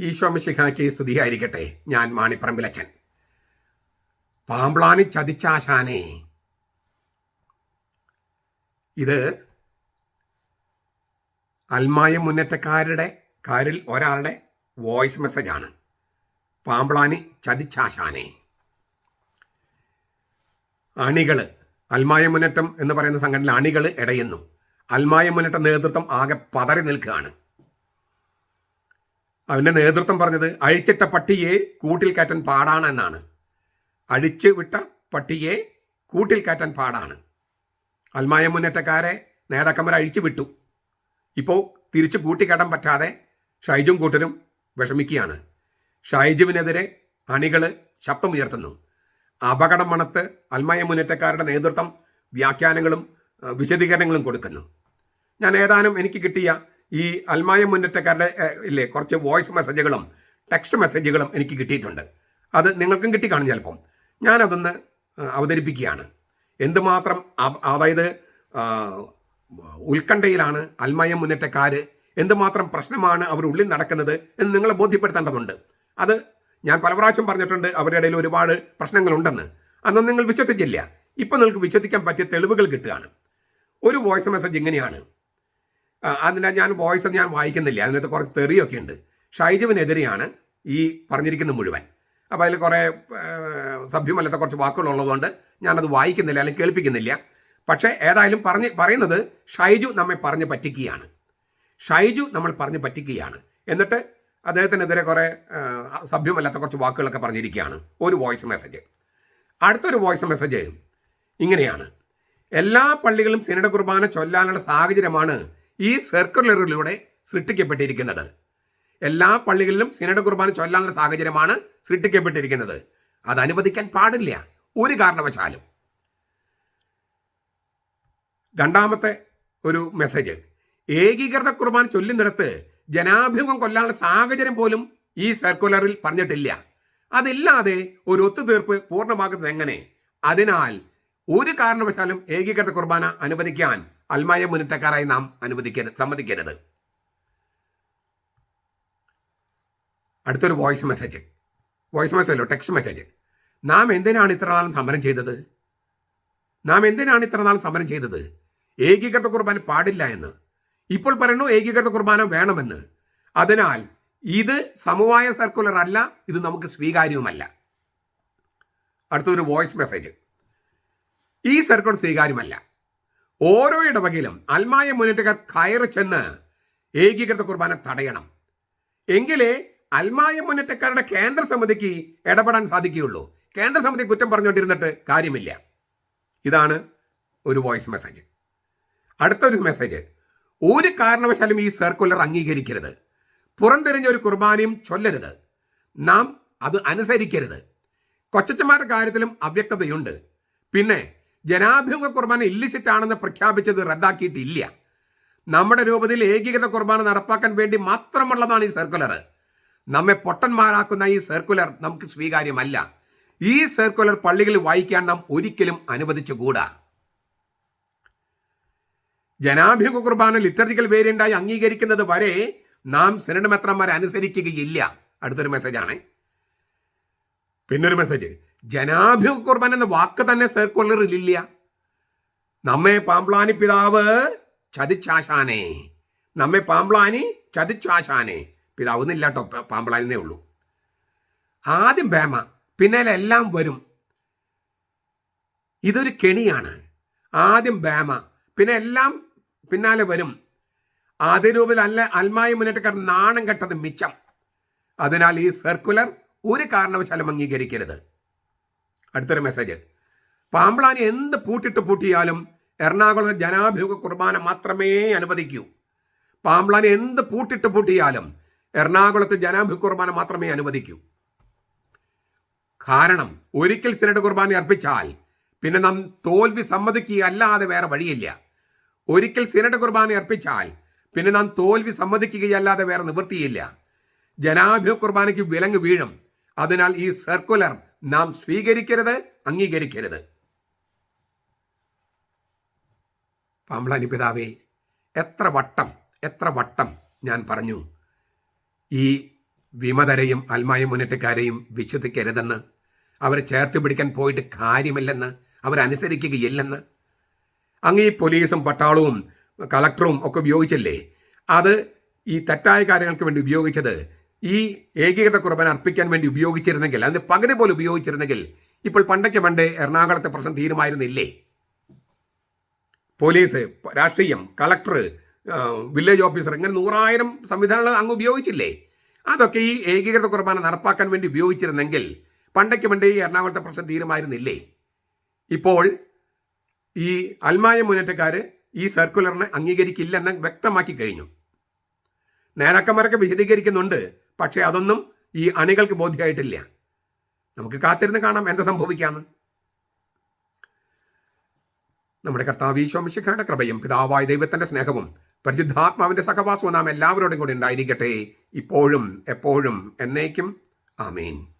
ഈശോമിശിഖായ്ക്ക് സ്തുതിയായിരിക്കട്ടെ. ഞാൻ മാണിപ്പറമ്പിലച്ചൻ പാമ്പ്ളാനി ചതിച്ചാശാനെ. ഇത് അൽമായ മുന്നേറ്റക്കാരുടെ കാരിൽ ഒരാളുടെ വോയിസ് മെസ്സേജാണ്. പാമ്പ്ളാനി ചതിച്ചാശാനെ. അണികൾ അൽമായ മുന്നേറ്റം എന്ന് പറയുന്ന സംഘടനയിൽ അണികൾ ഇടയുന്നു. അൽമായ മുന്നേറ്റ നേതൃത്വം ആകെ പതറി നിൽക്കുകയാണ്. അവന്റെ നേതൃത്വം പറഞ്ഞത് അഴിച്ചിട്ട പട്ടിയെ കൂട്ടിൽ കയറ്റാൻ പാടാണ് എന്നാണ്. അഴിച്ചു വിട്ട പട്ടിയെ കൂട്ടിൽ കയറ്റാൻ പാടാണ്. അൽമായ മുന്നേറ്റക്കാരെ നേതാക്കന്മാർ അഴിച്ചു വിട്ടു. ഇപ്പോൾ തിരിച്ചു കൂട്ടിക്കയറ്റാൻ പറ്റാതെ ഷൈജും കൂട്ടരും വിഷമിക്കുകയാണ്. ഷൈജുവിനെതിരെ അണികൾ ശബ്ദമുയർത്തുന്നു. അപകടം മണത്ത് അൽമായ മുന്നേറ്റക്കാരുടെ നേതൃത്വം വ്യാഖ്യാനങ്ങളും വിശദീകരണങ്ങളും കൊടുക്കുന്നു. ഞാൻ ഏതാനും എനിക്ക് കിട്ടിയ ഈ അൽമായ മുന്നേറ്റക്കാരുടെ ഇല്ലേ കുറച്ച് വോയിസ് മെസ്സേജുകളും ടെക്സ്റ്റ് മെസ്സേജുകളും എനിക്ക് കിട്ടിയിട്ടുണ്ട്. അത് നിങ്ങൾക്കും കിട്ടി കാണും ചിലപ്പം. ഞാനതൊന്ന് അവതരിപ്പിക്കുകയാണ്. എന്തുമാത്രം അതായത് ഉത്കണ്ഠയിലാണ് അൽമായ മുന്നേറ്റക്കാർ എന്തുമാത്രം പ്രശ്നമാണ് അവരുള്ളിൽ നടക്കുന്നത് എന്ന് നിങ്ങളെ ബോധ്യപ്പെടുത്തേണ്ടതുണ്ട്. അത് ഞാൻ പല പ്രാവശ്യം പറഞ്ഞിട്ടുണ്ട് അവരുടെ ഇടയിൽ ഒരുപാട് പ്രശ്നങ്ങളുണ്ടെന്ന്. അന്ന് നിങ്ങൾ വിശ്വസിച്ചില്ല. ഇപ്പം നിങ്ങൾക്ക് വിശ്വസിക്കാൻ പറ്റിയ തെളിവുകൾ കിട്ടുകയാണ്. ഒരു വോയിസ് മെസ്സേജ് ഇങ്ങനെയാണ്. ആ, അതിന് ഞാൻ വോയിസ് ഞാൻ വായിക്കുന്നില്ല. അതിനകത്ത് കുറച്ച് തെറിയൊക്കെ ഉണ്ട്. ഷൈജുവിനെതിരെയാണ് ഈ പറഞ്ഞിരിക്കുന്നത് മുഴുവൻ. അപ്പോൾ അതിൽ കുറേ സഭ്യമല്ലാത്ത കുറച്ച് വാക്കുകൾ ഉള്ളതുകൊണ്ട് ഞാനത് വായിക്കുന്നില്ല അല്ലെങ്കിൽ കേൾപ്പിക്കുന്നില്ല. പക്ഷേ ഏതായാലും പറഞ്ഞ് പറയുന്നത് ഷൈജു നമ്മെ പറഞ്ഞ് പറ്റിക്കുകയാണ്. ഷൈജു നമ്മൾ പറഞ്ഞ് പറ്റിക്കുകയാണ്. എന്നിട്ട് അദ്ദേഹത്തിനെതിരെ കുറേ സഭ്യമല്ലാത്ത കുറച്ച് വാക്കുകളൊക്കെ പറഞ്ഞിരിക്കുകയാണ്. ഒരു വോയിസ് മെസ്സേജ് അടുത്തൊരു വോയിസ് മെസ്സേജ് ഇങ്ങനെയാണ്. എല്ലാ പള്ളികളും സിനഡ കുർബാന ചൊല്ലാനുള്ള സാഹചര്യമാണ് ഈ സർക്കുലറിലൂടെ സൃഷ്ടിക്കപ്പെട്ടിരിക്കുന്നത്. എല്ലാ പള്ളികളിലും സിനഡ കുർബാന ചൊല്ലാനുള്ള സാഹചര്യമാണ് സൃഷ്ടിക്കപ്പെട്ടിരിക്കുന്നത്. അത് അനുവദിക്കാൻ പാടില്ല. ഒരു കാരണവശാലും. രണ്ടാമത്തെ ഒരു മെസ്സേജ് ഏകീകൃത കുർബാന ചൊല്ലുന്നിടത്ത് ജനാഭിമുഖം കൊല്ലാനുള്ള സാഹചര്യം പോലും ഈ സർക്കുലറിൽ പറഞ്ഞിട്ടില്ല. അതില്ലാതെ ഒരു ഒത്തുതീർപ്പ് പൂർണമാകുന്നത് എങ്ങനെ? അതിനാൽ ഒരു കാരണവശാലും ഏകീകൃത കുർബാന അനുവദിക്കാൻ അൽമായ മുന്നേറ്റക്കാരായി നാം അനുവദിക്കരുത് സമ്മതിക്കരുത്. അടുത്തൊരു വോയിസ് മെസ്സേജ് വോയിസ് മെസ്സേജ് അല്ലോ ടെക്സ്റ്റ് മെസ്സേജ് നാം എന്തിനാണ് ഇത്ര നാളും സമരം ചെയ്തത്? നാം എന്തിനാണ് ഇത്ര നാളും സമരം ചെയ്തത്? ഏകീകൃത കുർബാന പാടില്ല എന്ന്. ഇപ്പോൾ പറയുന്നു ഏകീകൃത കുർബാന വേണമെന്ന്. അതിനാൽ ഇത് സമവായ സർക്കുലർ അല്ല ഇത് നമുക്ക് സ്വീകാര്യവുമല്ല അടുത്തൊരു വോയിസ് മെസ്സേജ് ഈ സർക്കുലർ സ്വീകാര്യമല്ല. ഓരോ ഇടവകയിലും അൽമായ മുന്നേറ്റക്കാർ കയറി ചെന്ന് ഏകീകൃത കുർബാന തടയണം. എങ്കിലേ അൽമായ മുന്നേറ്റക്കാരുടെ കേന്ദ്ര സമിതിക്ക് ഇടപെടാൻ സാധിക്കുകയുള്ളൂ. കേന്ദ്ര സമിതി കുറ്റം പറഞ്ഞുകൊണ്ടിരുന്നിട്ട് കാര്യമില്ല. ഇതാണ് ഒരു വോയിസ് മെസ്സേജ് അടുത്തൊരു മെസ്സേജ് ഒരു കാരണവശാലും ഈ സർക്കുലർ അംഗീകരിക്കരുത്. പുറംതിരിഞ്ഞ ഒരു കുർബാനയും ചൊല്ലരുത്. നാം അത് അനുസരിക്കരുത്. കൊച്ചച്ചന്മാരുടെ കാര്യത്തിലും അവ്യക്തതയുണ്ട്. പിന്നെ ജനാഭിമുഖ കുർബാന ഇല്ലിസിറ്റ് ആണെന്ന് പ്രഖ്യാപിച്ചത് റദ്ദാക്കിയിട്ടില്ല. നമ്മുടെ രൂപത്തിൽ ഏകീകൃത കുർബാന നടപ്പാക്കാൻ വേണ്ടി മാത്രമുള്ളതാണ് ഈ സർക്കുലർ നമ്മെ പൊട്ടന്മാരാക്കുന്ന ഈ സർക്കുലർ നമുക്ക് സ്വീകാര്യമല്ല. ഈ സർക്കുലർ പള്ളികളിൽ വായിക്കാൻ നാം ഒരിക്കലും അനുവദിച്ചുകൂടാ. ജനാഭിമുഖ കുർബാന ലിറ്റർജിക്കൽ വേരിയന്റായി അംഗീകരിക്കുന്നത് വരെ നാം സിനഡ് മെത്രന്മാരെ അനുസരിക്കുകയില്ല. അടുത്തൊരു മെസ്സേജാണ് പിന്നൊരു മെസ്സേജ് ജനാഭിമുഖ കുർബാന എന്ന വാക്ക് തന്നെ സർക്കുലറിൽ ഇല്ല. നമ്മെ പാമ്പ്ലാനി പിതാവ് ചതിച്ചാശാനെ. നമ്മെ പാമ്പ്ലാനി ചതിച്ചാശാനെ. പിതാവ് എന്നില്ല കേട്ടോ പാമ്പ്ലാനിന്നേ ഉള്ളൂ. ആദ്യം ബേമ പിന്നെ എല്ലാം വരും. ഇതൊരു കെണിയാണ്. ആദ്യം ബേമ പിന്നെ എല്ലാം പിന്നാലെ വരും. ആദ്യ രൂപത്തിൽ അല്ല അൽമായ മുന്നേറ്റക്കാർ നാണം കെട്ടത് മിച്ചം. അതിനാൽ ഈ സർക്കുലർ ഒരു കാരണവശാലും അംഗീകരിക്കരുത്. അടുത്തൊരു മെസ്സേജ് പാമ്പ്ളാനി എന്ത് പൂട്ടിട്ട് പൂട്ടിയാലും എറണാകുളം ജനാഭിമുഖ കുർബാന മാത്രമേ അനുവദിക്കൂ. പാമ്പ്ളാനി എന്ത് പൂട്ടിട്ട് പൂട്ടിയാലും എറണാകുളത്ത് ജനാഭിമുഖ കുർബാന മാത്രമേ അനുവദിക്കൂ. കാരണം ഒരിക്കൽ സിനഡ് കുർബാന അർപ്പിച്ചാൽ പിന്നെ നാം തോൽവി സമ്മതിക്കുകയല്ലാതെ വേറെ വഴിയില്ല. ഒരിക്കൽ സിനഡ് കുർബാന അർപ്പിച്ചാൽ പിന്നെ നാം തോൽവി സമ്മതിക്കുകയല്ലാതെ വേറെ നിവൃത്തിയില്ല. ജനാഭിമുഖ കുർബാനയ്ക്ക് വിലങ്ങ് വീഴും. അതിനാൽ ഈ സർക്കുലർ നാം സ്വീകരിക്കരുത് അംഗീകരിക്കരുത്. പാമ്പളാനി പിതാവേ എത്ര വട്ടം എത്ര വട്ടം ഞാൻ പറഞ്ഞു ഈ വിമതരെയും അൽമായ മുന്നേറ്റക്കാരെയും വിശ്വസിക്കരുതെന്ന് അവരെ ചേർത്ത് പിടിക്കാൻ പോയിട്ട് കാര്യമില്ലെന്ന് അവരനുസരിക്കുകയില്ലെന്ന്. അങ്ങ് ഈ പോലീസും പട്ടാളവും കളക്ടറും ഒക്കെ ഉപയോഗിച്ചല്ലേ? അത് ഈ തെറ്റായ കാര്യങ്ങൾക്ക് വേണ്ടി ഉപയോഗിച്ചത് ഈ ഏകീകൃത കുർബാന അർപ്പിക്കാൻ വേണ്ടി ഉപയോഗിച്ചിരുന്നെങ്കിൽ അതിന് പകുതി പോലെ ഉപയോഗിച്ചിരുന്നെങ്കിൽ ഇപ്പോൾ പണ്ടൊക്കെ പണ്ട് എറണാകുളത്തെ പ്രശ്നം തീരുമായിരുന്നില്ലേ? പോലീസ് രാഷ്ട്രീയം കളക്ടർ വില്ലേജ് ഓഫീസർ ഇങ്ങനെ നൂറായിരം സംവിധാനങ്ങൾ അങ്ങ് ഉപയോഗിച്ചില്ലേ? അതൊക്കെ ഈ ഏകീകൃത കുർബാന നടപ്പാക്കാൻ വേണ്ടി ഉപയോഗിച്ചിരുന്നെങ്കിൽ പണ്ടൊക്കെ പണ്ട് ഈ എറണാകുളത്തെ പ്രശ്നം തീരുമായിരുന്നില്ലേ? ഇപ്പോൾ ഈ അൽമായ മുന്നേറ്റക്കാർ ഈ സർക്കുലറിനെ അംഗീകരിക്കില്ലെന്ന് വ്യക്തമാക്കി കഴിഞ്ഞു. നേതാക്കന്മാരൊക്കെ വിശദീകരിക്കുന്നുണ്ട് പക്ഷേ അതൊന്നും ഈ അണികൾക്ക് ബോധ്യമായിട്ടില്ല. നമുക്ക് കാത്തിരുന്ന് കാണാം എന്താ സംഭവിക്കാന്ന്. നമ്മുടെ കർത്താവ് ഈശോമിശിഖയുടെ കൃപയും പിതാവായ ദൈവത്തിന്റെ സ്നേഹവും പരിശുദ്ധാത്മാവിന്റെ സഹവാസവും നാം എല്ലാവരോടും കൂടി ഉണ്ടായിരിക്കട്ടെ. ഇപ്പോഴും എപ്പോഴും എന്നേക്കും. ആമേൻ.